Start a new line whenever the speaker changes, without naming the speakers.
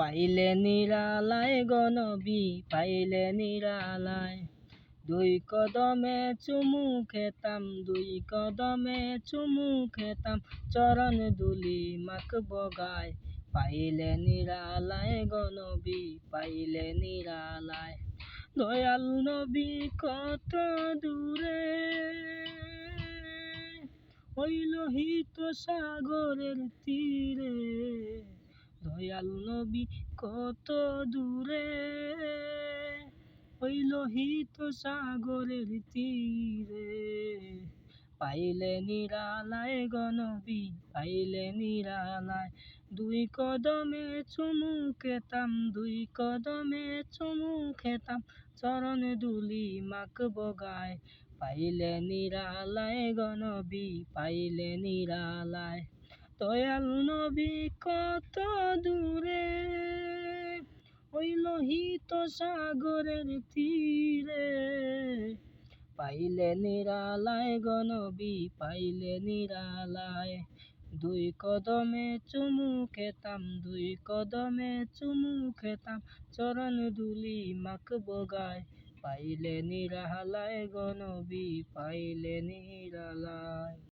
পাইলে নিরালায় গনবি পাইলে নিরালায়। দুই কদমে চুমু খেতাম, দুই কদমে চুমু খেতাম, চরণ দুলি মাক বগায়। পাইলে নিরালায় গনবি পাইলে নিরালায়। দয়াল নবী কত দূরে? ওই লোহিত সাগরের তীরে। দয়াল নবী কত দূরে। ওই লোহিত সাগরের তীরে। পাইলে নিরালায় গনবি পাইলে নিরালায়। দুই কদমে চুমু খেতাম, দুই কদমে চুমু খেতাম। চরণ দুলি মাক বগায়। পাইলে নিরালায় গনবি পাইলে নিরালায়। দয়াল নবী কত দূরে? ওই লোহিত সাগরের তীরে। পাইলে নিরালায় গনবি পাইলে নিরালায়। দুই কদমে চুমু খেতাম, দুই কদমে চুমু খেতাম, চরণ দুলি মাখ বগায় পাইলে নিরালায় গনবি পাইলে নিরালায়।